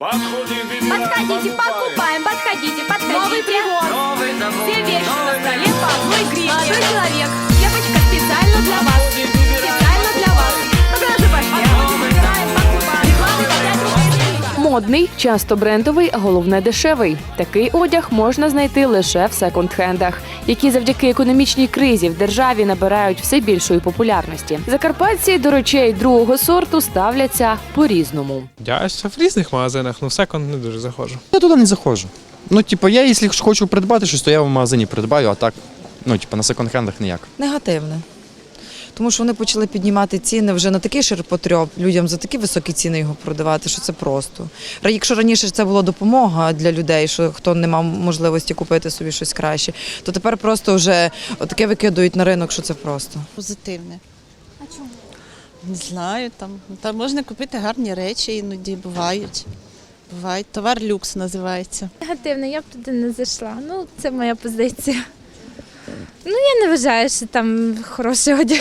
Подходите, покупаем, подходите, подходите. Новый привоз. Все вещи на столе по одной гривне. Молодой человек, Модний, часто брендовий, а головне дешевий. Такий одяг можна знайти лише в секонд-хендах, які завдяки економічній кризі в державі набирають все більшої популярності. Закарпатці до речей другого сорту ставляться по-різному. Я ще в різних магазинах, ну в секонд не дуже заходжу. Я туди не заходжу. Ну, типу, я, якщо хочу придбати щось, то я в магазині придбаю, а так, ну, типу, на секонд-хендах ніяк. Негативне. Тому що вони почали піднімати ціни вже на такий ширпотреб, людям за такі високі ціни його продавати, що це просто. Якщо раніше це була допомога для людей, що хто не мав можливості купити собі щось краще, то тепер просто вже таке викидують на ринок, що це просто. Позитивне. А чому? Не знаю, там, там можна купити гарні речі, іноді бувають. Бувають. Товар люкс називається. Негативно, я б туди не зайшла. Ну, це моя позиція. Ну, я не вважаю, що там хороший одяг.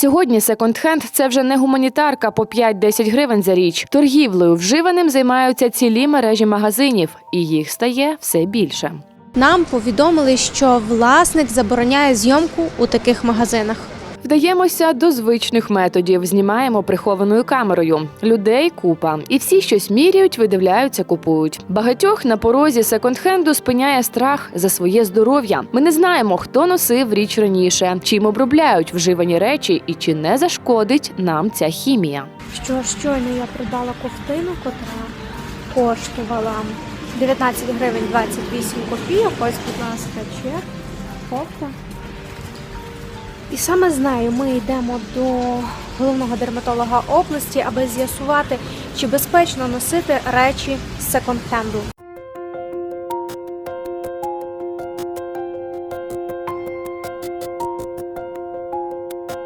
Сьогодні секонд-хенд – це вже не гуманітарка по 5-10 гривень за річ. Торгівлею вживаним займаються цілі мережі магазинів, і їх стає все більше. Нам повідомили, що власник забороняє зйомку у таких магазинах. Вдаємося до звичних методів. Знімаємо прихованою камерою. Людей купа, і всі щось міряють, видивляються, купують. Багатьох на порозі секонд-хенду спиняє страх за своє здоров'я. Ми не знаємо, хто носив річ раніше, чим обробляють вживані речі і чи не зашкодить нам ця хімія. Що щойно я придбала ковтину, котра коштувала 19 гривень 28 копійок. Ось, будь ласка, чек, кофта. І саме з нею ми йдемо до головного дерматолога області, аби з'ясувати, чи безпечно носити речі з секонд-хенду.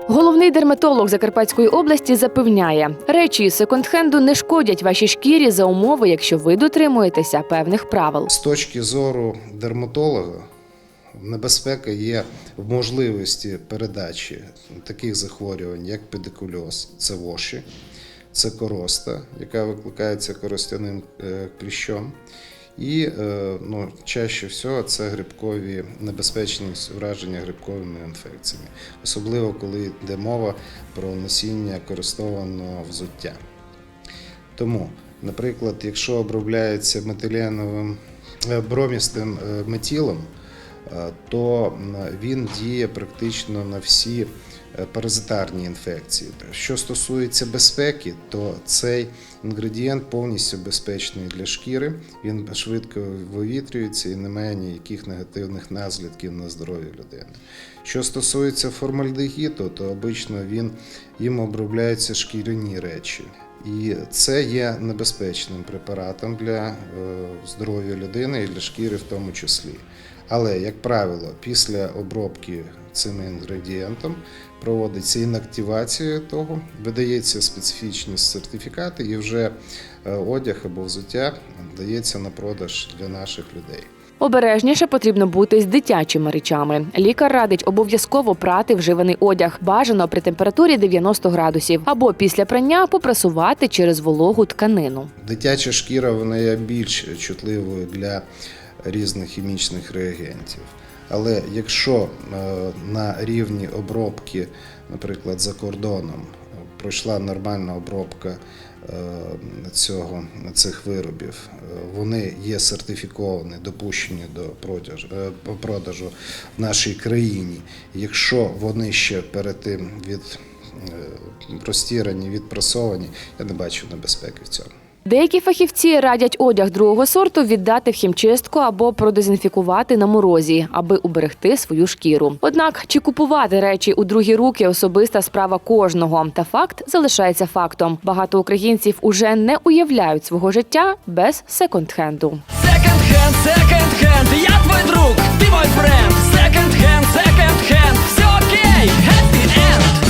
Головний дерматолог Закарпатської області запевняє, речі із секонд-хенду не шкодять вашій шкірі за умови, якщо ви дотримуєтеся певних правил. З точки зору дерматолога, небезпека є в можливості передачі таких захворювань, як педикульоз, це воші, це короста, яка викликається коростяним е, кліщом. І е, ну, чаще всього це грибкові небезпечність враження грибковими інфекціями, особливо коли йде мова про носіння користованого взуття. Тому, наприклад, якщо обробляється метиленовим е, бромістим метілом, то він діє практично на всі е, паразитарні інфекції. Що стосується безпеки, то цей інгредієнт повністю безпечний для шкіри. Він швидко вивітрюється і не має ніяких негативних наслідків на здоров'я людини. Що стосується формальдегіду, то обично він їм обробляються шкіряні речі. І це є небезпечним препаратом для е, здоров'я людини і для шкіри в тому числі. Але, як правило, після обробки цим інгредієнтом проводиться інактивація того, видається специфічні сертифікати, і вже е, одяг або взуття дається на продаж для наших людей. Обережніше потрібно бути з дитячими речами. Лікар радить обов'язково прати вживаний одяг, бажано при температурі 90 градусів, або після прання попрасувати через вологу тканину. Дитяча шкіра вона є більш чутливою для різних хімічних реагентів. Але якщо е, на рівні обробки, наприклад, за кордоном пройшла нормальна обробка е, цього, цих виробів, е, вони є сертифіковані, допущені до продажу, е, продажу в нашій країні. Якщо вони ще перед тим від розтірані, відпрасовані, я не бачу небезпеки в цьому. Деякі фахівці радять одяг другого сорту віддати в хімчистку або продезінфікувати на морозі, аби уберегти свою шкіру. Однак, чи купувати речі у другі руки особиста справа кожного. Та факт залишається фактом. Багато українців уже не уявляють свого життя без секонд-хенду. Секонд-хенд, секонд-хенд, я твой друг, ты мой френд Секонд-хенд, секонд-хенд, все окей, happy end